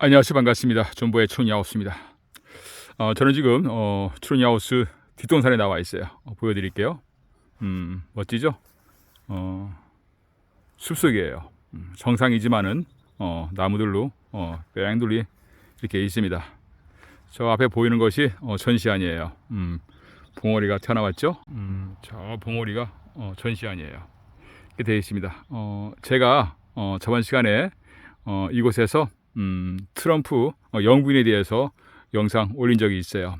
안녕하세요 반갑습니다. 존보의 트로니하우스입니다. 어, 저는 지금 어, 트로니하우스 뒷동산에 나와 있어요. 어, 보여드릴게요. 음, 멋지죠? 어, 숲속이에요. 음, 정상이지만은 어, 나무들로 어, 뺑돌이 이렇게 있습니다. 저 앞에 보이는 것이 어, 전시안이에요. 음, 봉오리가 튀어나왔죠? 음, 저 봉오리가 어, 전시안이에요. 이렇게 되어 있습니다. 어, 제가 어, 저번 시간에 어, 이곳에서 음, 트럼프 어, 영부인에 대해서 영상 올린 적이 있어요.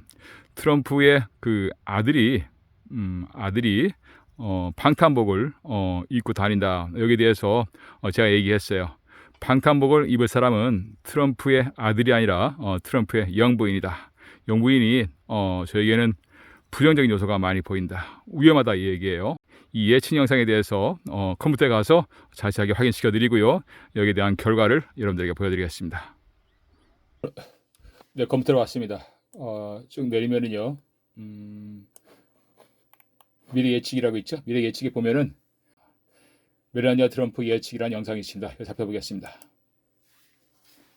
트럼프의 그 아들이 음, 아들이 어, 방탄복을 어, 입고 다닌다. 여기에 대해서 어, 제가 얘기했어요. 방탄복을 입을 사람은 트럼프의 아들이 아니라 어, 트럼프의 영부인이다. 영부인이 어, 저에게는 부정적인 요소가 많이 보인다. 위험하다 이 얘기예요. 이 예측 영상에 대해서 어, 컴퓨터에 가서 자세하게 확인시켜 드리고요. 여기에 대한 결과를 여러분들에게 보여드리겠습니다. 네, 컴퓨터로 왔습니다. 어, 쭉 내리면은요, 음, 미래 예측이라고 있죠. 미래 예측에 보면은 멜라니아 트럼프 예측이라는 영상이 있습니다. 이거 살펴보겠습니다.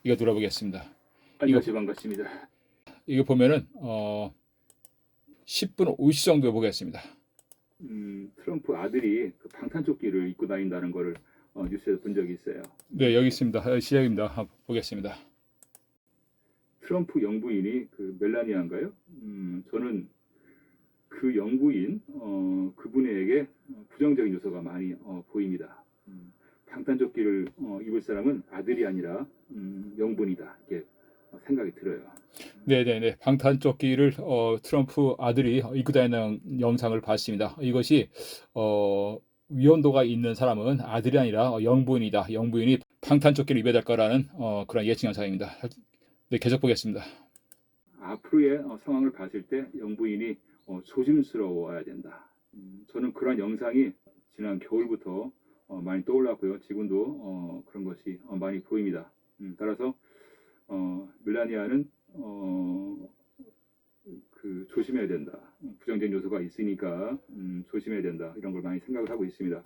이거 들어보겠습니다. 안녕하세요 반갑습니다. 이거 보면은 어, 10분 50 정도 보겠습니다. 음, 트럼프 아들이 그 방탄조끼를 입고 다닌다는 거를 어, 뉴스에서 본 적이 있어요. 네, 여기 있습니다. 어, 시작입니다. 한번 보겠습니다. 트럼프 영부인이 그 멜라니아인가요? 음, 저는 그 영부인 어, 그분에게 부정적인 요소가 많이 어, 보입니다. 음, 방탄조끼를 어, 입을 사람은 아들이 아니라 음, 영분이다 이렇게 어, 생각이 들어요. 네네네. 방탄조끼를 어, 트럼프 아들이 입고 다니는 영상을 봤습니다. 이것이 어, 위험도가 있는 사람은 아들이 아니라 어, 영부인이다. 영부인이 방탄조끼를 입어야 될 거라는 어, 그런 예측 영상입니다. 네, 계속 보겠습니다. 앞으로의 어, 상황을 봤을 때 영부인이 어, 조심스러워야 된다. 음, 저는 그런 영상이 지난 겨울부터 어, 많이 떠올랐고요. 지금도 어, 그런 것이 어, 많이 보입니다. 음, 따라서 어, 밀라니아는 어, 그 조심해야 된다. 부정적인 요소가 있으니까 음, 조심해야 된다. 이런 걸 많이 생각을 하고 있습니다.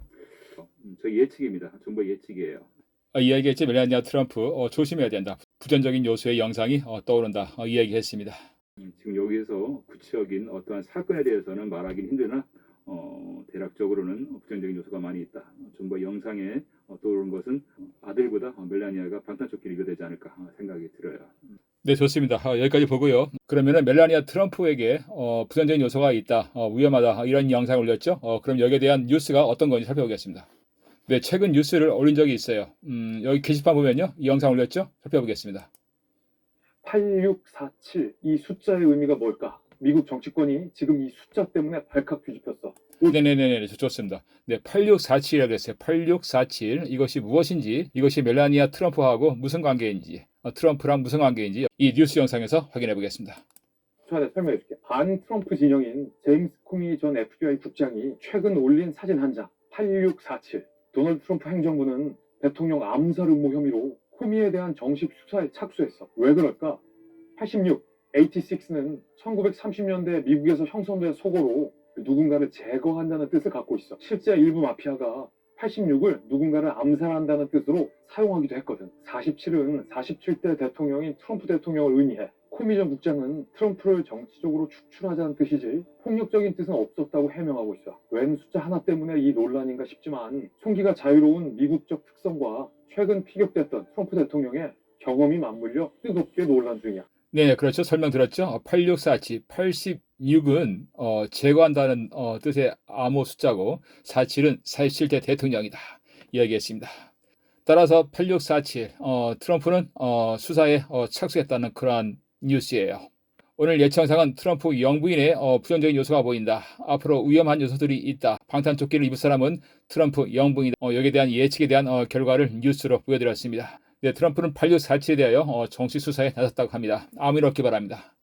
음, 저희 예측입니다. 정보 예측이에요. 어, 이야기했지 멜라니아 트럼프 어, 조심해야 된다. 부정적인 요소의 영상이 어, 떠오른다. 어, 이야기했습니다. 음, 지금 여기서 구체적인 어떠한 사건에 대해서는 말하기는 힘드나 어, 대략적으로는 부정적인 요소가 많이 있다. 어, 정부 영상에 어, 떠오르는 것은 아들보다 어, 멜라니아가 방탄 조끼를 입어야 되지 않을까 어, 생각이 들어요. 네, 좋습니다. 어, 여기까지 보고요. 그러면은 멜라니아 트럼프에게 어, 부정적인 요소가 있다, 어, 위험하다 어, 이런 영상을 올렸죠. 어, 그럼 여기에 대한 뉴스가 어떤 건지 살펴보겠습니다. 네, 최근 뉴스를 올린 적이 있어요. 음, 여기 게시판 보면요, 이 영상 올렸죠. 살펴보겠습니다. 8647 이 숫자의 의미가 뭘까? 미국 정치권이 지금 이 숫자 때문에 발칵 뒤집혔어. 네네네네, 좋- 좋습니다. 네, 8647이라고 했어요. 8647 이것이 무엇인지, 이것이 멜라니아 트럼프하고 무슨 관계인지, 어, 트럼프랑 무슨 관계인지 이 뉴스 영상에서 확인해 보겠습니다. 자, 내가 설명해 줄게. 반 트럼프 진영인 제임스 코미 전 FBI 국장이 최근 올린 사진 한 장. 8647. 도널드 트럼프 행정부는 대통령 암살 음모 혐의로 코미에 대한 정식 수사에 착수했어. 왜 그럴까? 86. 86는 1930년대 미국에서 형성된 속어로 누군가를 제거한다는 뜻을 갖고 있어. 실제 일부 마피아가 86을 누군가를 암살한다는 뜻으로 사용하기도 했거든. 47은 47대 대통령인 트럼프 대통령을 의미해. 코미 전 국장은 트럼프를 정치적으로 축출하자는 뜻이지 폭력적인 뜻은 없었다고 해명하고 있어. 웬 숫자 하나 때문에 이 논란인가 싶지만 총기가 자유로운 미국적 특성과 최근 피격됐던 트럼프 대통령의 경험이 맞물려 뜨겁게 논란 중이야. 네, 그렇죠. 설명 들었죠. 8647, 86은 어, 제거한다는 어, 뜻의 암호 숫자고 47은 47대 대통령이다. 이야기했습니다. 따라서 8647, 어, 트럼프는 어, 수사에 어, 착수했다는 그러한 뉴스예요. 오늘 예청상은 트럼프 영부인의 어, 부정적인 요소가 보인다. 앞으로 위험한 요소들이 있다. 방탄조끼를 입을 사람은 트럼프 영부인이다. 어, 여기에 대한 예측에 대한 어, 결과를 뉴스로 보여드렸습니다. 네, 트럼프는 8647에 대하여 어, 정식 수사에 나섰다고 합니다. 아무 일 없기 바랍니다.